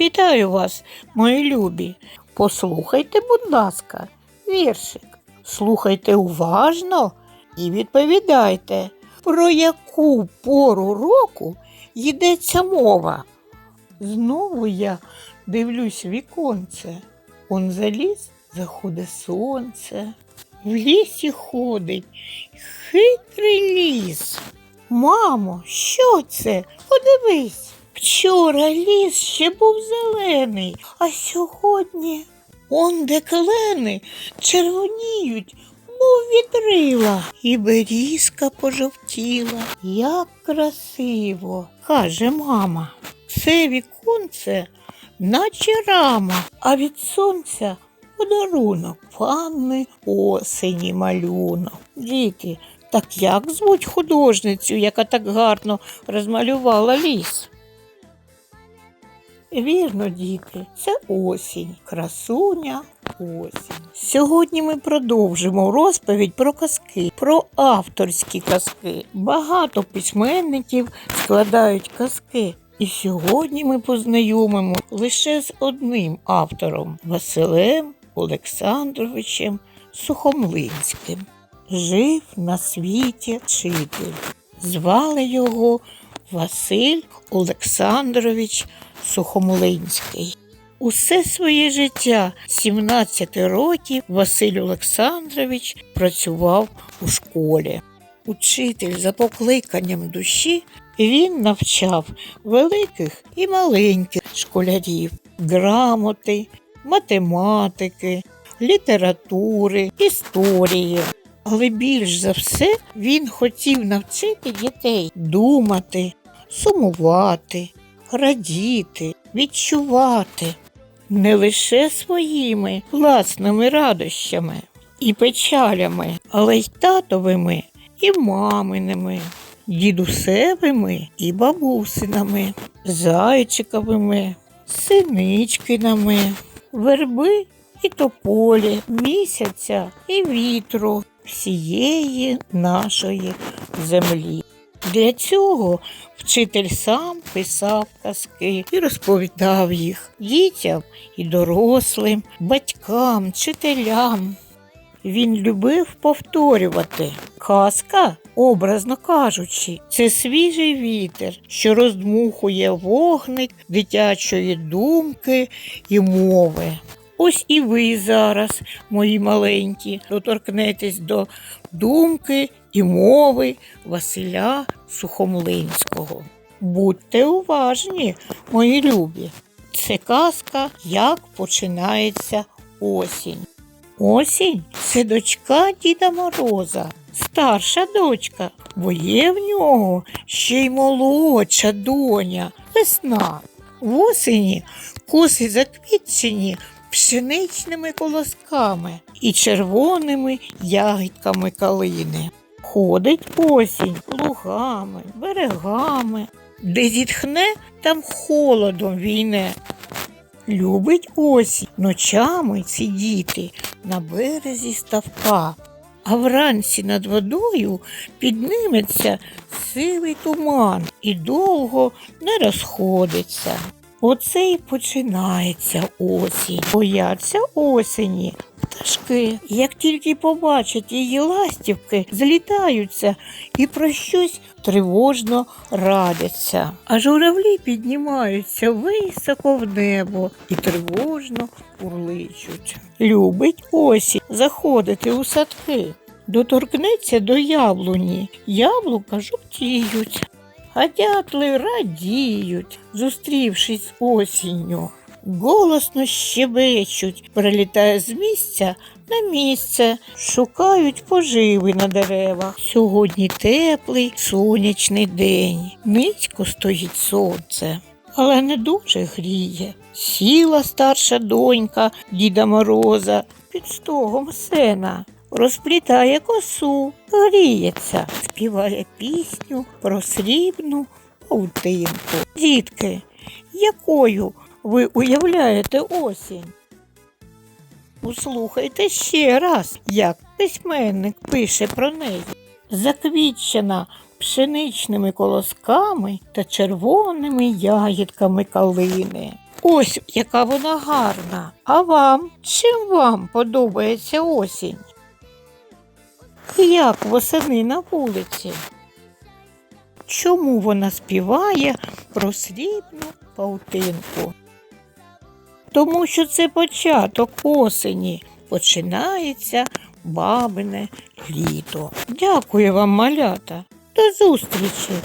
Вітаю вас, мої любі. Послухайте, будь ласка, віршик. Слухайте уважно і відповідайте, про яку пору року йдеться мова. Знову я дивлюсь віконце. Он за ліс заходить сонце. В лісі ходить хитрий ліс. Мамо, що це? Подивись. Вчора ліс ще був зелений, а сьогодні он де клени червоніють, мов вітрила, і берізка пожовтіла. Як красиво, каже мама. Це віконце, наче рама, а від сонця подарунок панни осені малюнок. Діти, так як звуть художницю, яка так гарно розмалювала ліс? Вірно, діти, це осінь, красуня осінь. Сьогодні ми продовжимо розповідь про казки, про авторські казки. Багато письменників складають казки. І сьогодні ми познайомимо лише з одним автором Василем Олександровичем Сухомлинським. Жив на світі вчитель. Звали його Василь Олександрович Сухомлинський. Усе своє життя, 17 років, Василь Олександрович працював у школі. Учитель за покликанням душі він навчав великих і маленьких школярів грамоти, математики, літератури, історії. Але більш за все він хотів навчити дітей думати, сумувати, радіти, відчувати. Не лише своїми власними радощами і печалями, але й татовими і маминими, дідусевими і бабусинами, зайчиковими, синичкинами, верби і тополі, місяця і вітру всієї нашої землі. Для цього вчитель сам писав казки і розповідав їх дітям і дорослим, батькам, вчителям. Він любив повторювати. Казка, образно кажучи, це свіжий вітер, що роздмухує вогник дитячої думки і мови. Ось і ви зараз, мої маленькі, доторкнетесь до думки і мови Василя Сухомлинського. Будьте уважні, мої любі. Це казка, як починається осінь. Осінь це дочка Діда Мороза, старша дочка, бо є в нього ще й молодша доня, весна. В осені коси заквітчені пшеничними колосками і червоними ягідками калини. Ходить осінь лугами, берегами, де зітхне, там холодом війне. Любить осінь ночами сидіти на березі ставка, а вранці над водою підніметься сивий туман і довго не розходиться. Оце і починається осінь. Бояться осені. Пташки, як тільки побачать її ластівки, злітаються і про щось тривожно радяться. А журавлі піднімаються високо в небо і тривожно урличуть. Любить осінь заходити у садки. Доторкнеться до яблуні, яблука жовтіють, а дятли радіють, зустрівшись осінню. Голосно щебечуть, прилітає з місця на місце, шукають поживи на деревах. Сьогодні теплий сонячний день. Низько стоїть сонце, але не дуже гріє. Сіла старша донька Діда Мороза під стогом сена. Розплітає косу, гріється, співає пісню про срібну паутинку. Дітки, якою ви уявляєте осінь? Услухайте ще раз, як письменник пише про неї. Заквітчена пшеничними колосками та червоними ягідками калини. Ось яка вона гарна. А вам? Чим вам подобається осінь? Як восени на вулиці? Чому вона співає про срібну паутинку? Тому що це початок осені. Починається бабине літо. Дякую вам, малята. До зустрічі!